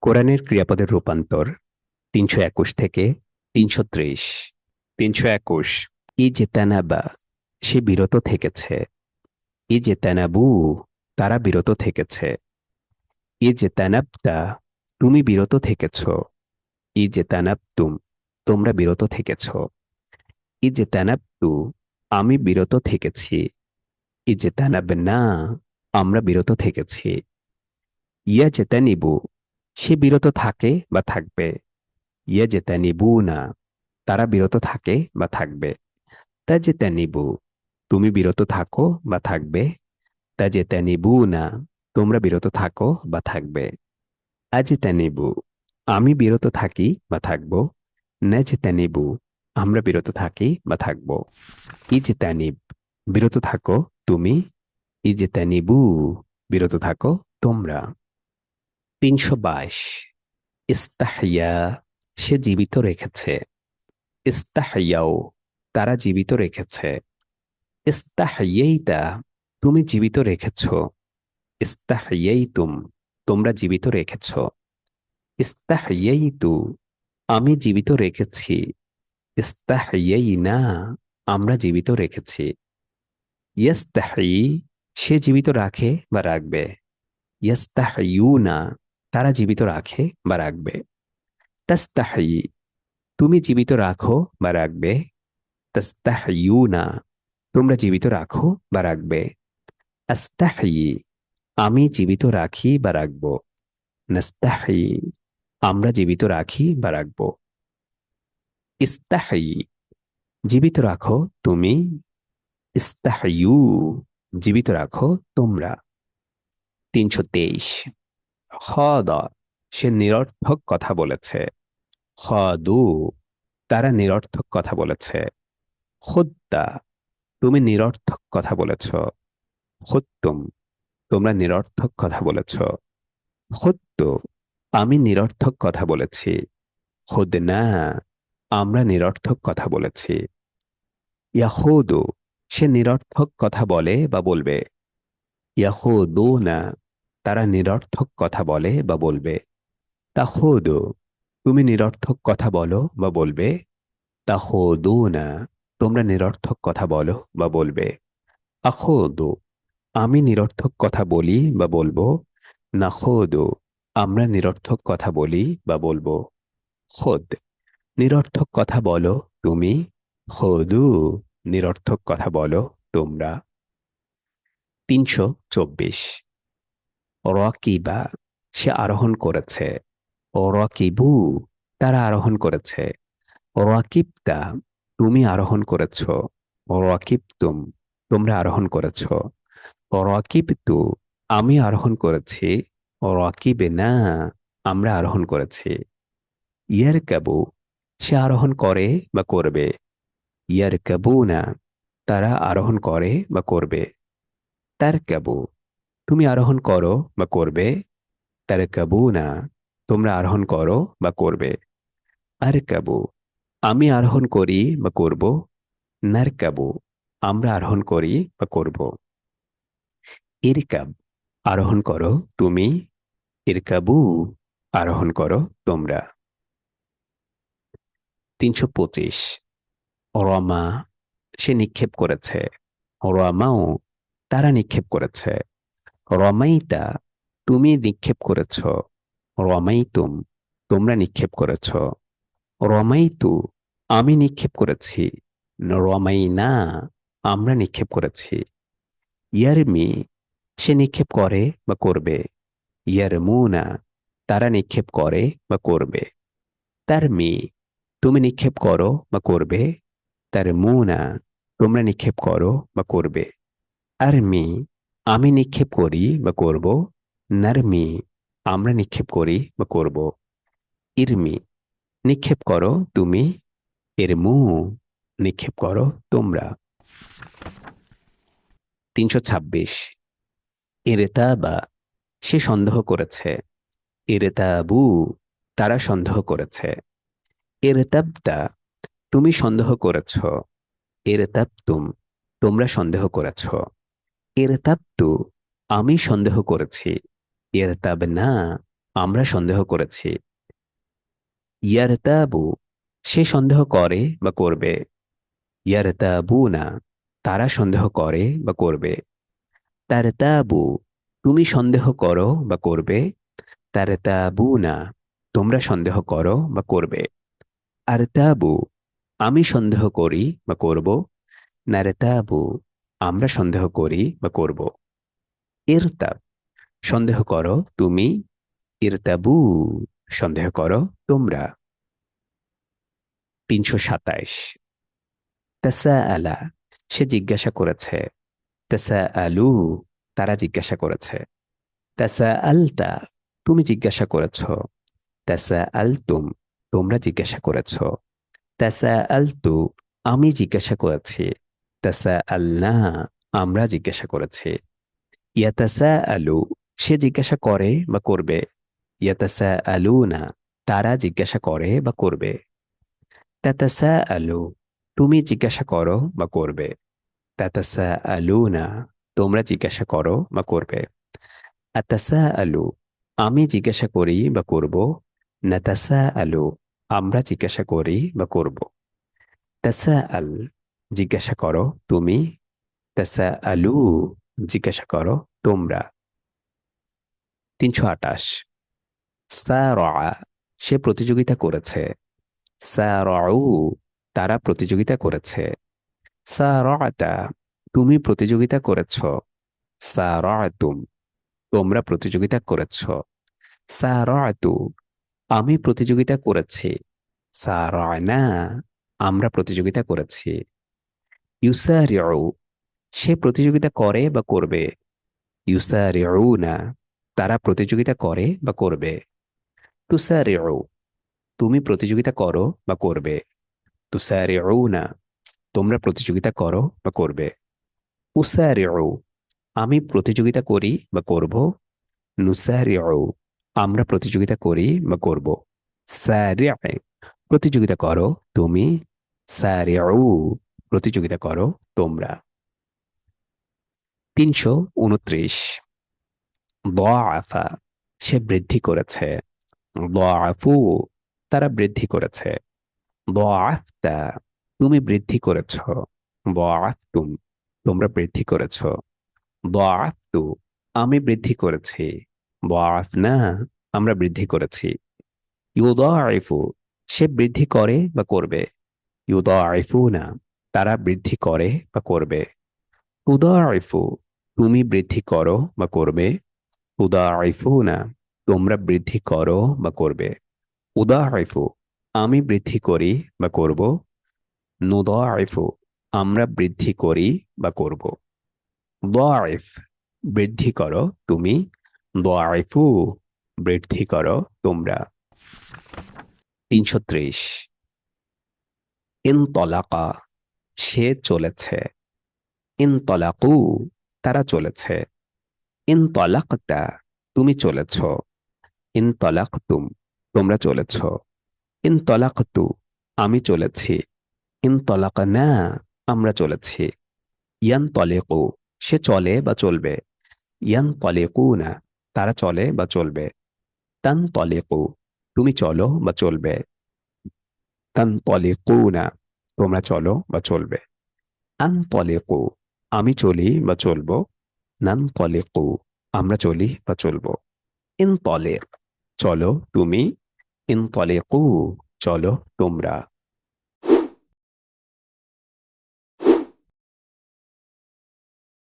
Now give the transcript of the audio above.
কোরআনের ক্রিয়াপদের রূপান্তর তিনশো একুশ থেকে তিনশো ত্রিশ। তিনশো একুশ, ই যে তানাবা, সে বিরত থেকেছে। ই যে তানাবু, তারা বিরত থেকেছে। ই যে তানাবতা, তুমি বিরত থেকেছ। ই যে তানাবতুম, তোমরা বিরত থেকেছ। ই যে তানাবতু, আমি বিরত থেকেছি। ই যে তানাব না আমরা বিরত থেকেছি। ইয়া জেতানিবু সে বিরত থাকে বা থাকবে। ইয়া জেতানিবু না তারা বিরত থাকে বা থাকবে। তা জেতানিবু তুমি বিরত থাকো বা থাকবে। তা জেতানিবু না তোমরা বিরত থাকো বা থাকবে। আজেতানিবু, আমি বিরত থাকি বা থাকব। না জেতানিবু আমরা বিরত থাকি বা থাকব। ইজেতানিব, বিরত থাকো তুমি। ইজেতানিবু, বিরত থাকো তোমরা। তিনশো বাইশ। ইস্তাহিয়া, সে জীবিত রেখেছে। ইস্তাহিয়াও তারা জীবিত রেখেছে। ইস্তাহিয়াইতা তুমি জীবিত রেখেছ। ইস্তাহিয়াইতুম তোমরা জীবিত রেখেছ। ইস্তাহিয়াইতু আমি জীবিত রেখেছি। ইস্তাহিয়াইনা আমরা জীবিত রেখেছি। ইয়াস্তাহি সে জীবিত রাখে বা রাখবে। ইয়াস্তাহিউনা তারা জীবিত রাখে বা রাখবে। তাস্তাহি, তুমি জীবিত রাখো বা রাখবে। তাস্তাহিউ না তোমরা জীবিত রাখো বা রাখবে। আস্তাহি, আমি জীবিত রাখি বা রাখব। নাস্তাহি, আমরা জীবিত রাখি বা রাখব। ইস্তাহি, জীবিত রাখো তুমি। ইস্তাহিউ জীবিত রাখো তোমরা। তিনশো তেইশ হদ সে নিরর্থক কথা বলেছে। হদু তারা নিরর্থক কথা বলেছে। হত্যা তুমি নিরর্থক কথা বলেছ। হত্যুম তোমরা নিরর্থক কথা বলেছ। হত্য আমি নিরর্থক কথা বলেছি। হদ না আমরা নিরর্থক কথা বলেছি। ইয়াহুদু, সে নিরর্থক কথা বলে বা বলবে। ইয়াহুদু না তারা নিরর্থক কথা বলে বা বলবে। তাহুদু তুমি নিরর্থক কথা বলো বা বলবে? তাহুদু না, তোমরা নিরর্থক কথা বলো বা বলবে। আখোদু আমি নিরর্থক কথা বলি বা বলব? না খোদু, আমরা নিরর্থক কথা বলি বা বলব? খোদ, নিরর্থক কথা বলো তুমি? খোদু, নিরর্থক কথা বলো তোমরা। তিনশো চব্বিশ। রকিবা সে আরোহণ করেছে। রকিবু, তারা আরোহণ করেছে। রকিবতা, তুমি আরোহণ করেছ। রকিবতুম, তোমরা আরোহণ করেছ। রকিবতু, আমি আরোহণ করেছি। রকিবে না আমরা আরোহণ করেছি। ইয়ার কাবু সে আরোহণ করে বা করবে। ইয়ার কাবু না তারা আরোহণ করে বা করবে। তার কাবু তুমি আরোহণ করো বা করবে তার কাবু না তোমরা আরোহণ করো বা করবে। আর কাবু আমি আরোহণ করি বা করব নার কাবু আমরা আরোহণ করি বা করব। ইরকাব, আরোহণ করো তুমি, ইরকাবু, আরোহণ করো তোমরা। তিনশো পঁচিশ, রমা, সে নিক্ষেপ করেছে। রমাও তারা নিক্ষেপ করেছে। রমাইতা, তুমি নিক্ষেপ করেছ। রমাইতুম, তোমরা নিক্ষেপ করেছ। রমাইতু, আমি নিক্ষেপ করেছি। রমাই না আমরা নিক্ষেপ করেছি। ইয়ারমি, সে নিক্ষেপ করে বা করবে। ইয়ারমুনা, তারা নিক্ষেপ করে বা করবে। তার মি তুমি নিক্ষেপ করো বা করবে। তার মুনা তোমরা নিক্ষেপ করো বা করবে। আর মি আমি নিক্ষেপ করি বা করব, নারমি, আমরা নিক্ষেপ করি বা করব। ইরমি, নিক্ষেপ করো তুমি। এর মু নিক্ষেপ করো তোমরা। তিনশো ছাব্বিশ। এরেতাবা সে সন্দেহ করেছে। এরেতাবু তারা সন্দেহ করেছে। এরেতাবদা তুমি সন্দেহ করেছ। এরেতাবতুম তোমরা সন্দেহ করেছ। এরেতাবতু আমি সন্দেহ করেছি। এরেতাব না আমরা সন্দেহ করেছি। ইয়ারতাবু সে সন্দেহ করে বা করবে। ইয়ারতাবু না তারা সন্দেহ করে বা করবে। তারতাবু তুমি সন্দেহ করো বা করবে। তারতাবু না তোমরা সন্দেহ করো বা করবে। আর তাবু আমি সন্দেহ করি বা করব। নারতাবু আমরা সন্দেহ করি বা করব। ইরতাব, সন্দেহ করো তুমি, ইরতাবু, সন্দেহ করো তোমরা। তিনশো সাতাইশ। তাসা আলা সে জিজ্ঞাসা করেছে। তাসা আলু তারা জিজ্ঞাসা করেছে। তাসা আলতা তুমি জিজ্ঞাসা করেছ। তাসা আলতুম তোমরা জিজ্ঞাসা করেছ। তাসা আলতু আমি জিজ্ঞাসা করেছি। তাসা আল্লা আমরা জিজ্ঞাসা করেছি। ইয়াতাসা আলু সে জিজ্ঞাসা করে বা করবে। ইয়াতাসা আলু না তারা জিজ্ঞাসা করে বা করবে। তাতাসা আলু তুমি জিজ্ঞাসা করো বা করবে। তাতাসা আলু না তোমরা জিজ্ঞাসা করো বা করবে। আতাসা আলু আমি জিজ্ঞাসা করি বা করব। নাতাসা আলু আমরা জিজ্ঞাসা করি বা করব। তাসা আল জিজ্ঞাসা করো, তুমি তাসা আলু জিজ্ঞাসা করো, তোমরা। তিনশো আটাশ। সা প্রতিযোগিতা করেছে। তারা প্রতিযোগিতা করেছে। তুমি প্রতিযোগিতা করেছ। তুম তোমরা প্রতিযোগিতা করেছ। তু আমি প্রতিযোগিতা করেছি। না আমরা প্রতিযোগিতা করেছি। ইউসারিউ, সে প্রতিযোগিতা করে বা করবে। ইউসারিউ না তারা প্রতিযোগিতা করে বা করবে। তুসারিউ, তুমি প্রতিযোগিতা করো বা করবে। তুসারিউ না তোমরা প্রতিযোগিতা করো বা করবে। উসারিউ, আমি প্রতিযোগিতা করি বা করব। নুসারিউ, আমরা প্রতিযোগিতা করি বা করব। সারিয়া প্রতিযোগিতা করো তুমি। সারিউ প্রতিযোগিতা করো তোমরা। তিনশো উনত্রিশ। দফা সে বৃদ্ধি করেছে। দফু তারা বৃদ্ধি করেছে। দফতা তুমি বৃদ্ধি করেছ। দফতুম তোমরা বৃদ্ধি করেছ। দফতু আমি বৃদ্ধি করেছি। দফনা আমরা বৃদ্ধি করেছি। ইউদাইফু, সে বৃদ্ধি করে বা করবে। ইউদাইফু না তারা বৃদ্ধি করে বা করবে। উদাইফু, তুমি বৃদ্ধি করো বা করবে। উদাইফু না তোমরা বৃদ্ধি করো বা করবে। উদাইফু, আমি বৃদ্ধি করি বা করব। নুদাইফু, আমরা বৃদ্ধি করি বা করব। দাইফ বৃদ্ধি করো তুমি। দাইফু বৃদ্ধি করো তোমরা। তিনশো ত্রিশ। ইনতলাকা সে চলেছে। ইনতলাকু, তারা চলেছে। ইনতলাকতা, তুমি চলেছ। ইনতলাকতুম, তোমরা চলেছ। ইনতলাকতু, আমি চলেছি। ইনতলাকনা, আমরা চলেছি। ইয়ান তলেকু সে চলে বা চলবে। ইয়ান তলেকু না তারা চলে বা চলবে। তান তলেকু তুমি চলো বা চলবে। তান তলেকু না তোমরা চলো বা চলবে। আন তলেকু আমি চলি বা চলবো। নান তলেকু আমরা চলি বা চলবো। ইন তলেক চলো তুমি। ইন তলেকু চলো তোমরা।